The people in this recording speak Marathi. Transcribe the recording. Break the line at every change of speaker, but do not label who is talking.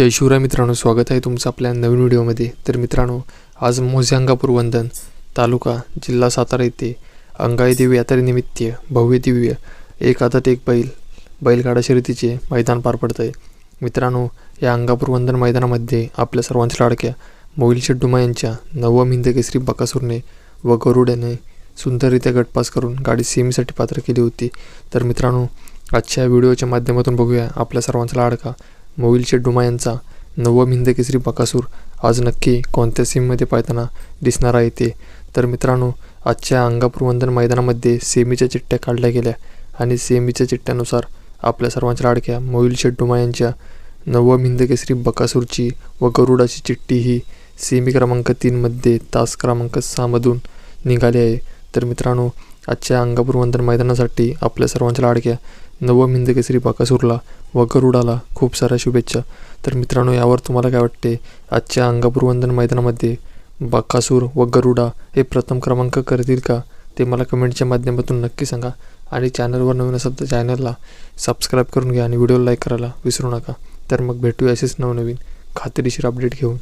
जय शिवराय मित्रांनो स्वागत आहे तुमचं आपल्या नवीन व्हिडिओमध्ये. तर मित्रांनो आज मोझ्यांगापूर वंदन तालुका जिल्हा सातारा येथे अंगाई देवी यात्रेनिमित्त भव्य दिव्य एक हातात एक बैल बैलगाडा शर्यतीचे मैदान पार पडत आहे मित्रांनो या अंगापूर वंदन मैदानामध्ये आपल्या सर्वांच्या लाडक्या मोहिल शेड्डुमा यांच्या नवम हिंदकेसरी बकासूरने व गरुड्याने सुंदररित्या गटपास करून गाडी सेमीसाठी पात्र केली होती. तर मित्रांनो आजच्या व्हिडिओच्या माध्यमातून बघूया आपल्या सर्वांचा लाडका मोहिल शेड्डुमा यांचा नवम हिंद केसरी बकासूर आज नक्की कोणत्या सीममध्ये पाहताना दिसणार आहे ते? तर मित्रांनो आजच्या अंगापूर वंदन मैदानामध्ये सेमीच्या चिठ्ठ्या काढल्या गेल्या आणि सेमीच्या चिठ्ठ्यानुसार आपल्या सर्वांच्या लाडक्या मोहिल शेड्डुमा यांच्या नवम हिंद केसरी बकासूरची व गरुडाची चिठ्ठी ही सेमी क्रमांक तीनमध्ये तास क्रमांक सहामधून निघाली आहे. तर मित्रांनो आजच्या अंगापूर वंदन मैदानासाठी आपल्या सर्वांच्या लाडक्या नवम हिंद केसरी व गरुडाला खूप साऱ्या शुभेच्छा. तर मित्रांनो यावर तुम्हाला काय वाटते? आजच्या अंगापूर वंदन मैदानामध्ये बाकासूर व गरुडा हे प्रथम क्रमांक करतील का? ते मला कमेंटच्या माध्यमातून नक्की सांगा. आणि चॅनलवर नवीन असाल तर चॅनलला सबस्क्राईब करून घ्या आणि व्हिडिओला लाईक करायला विसरू नका. तर मग भेटूया असेच नवनवीन खात्रीशीर अपडेट घेऊन.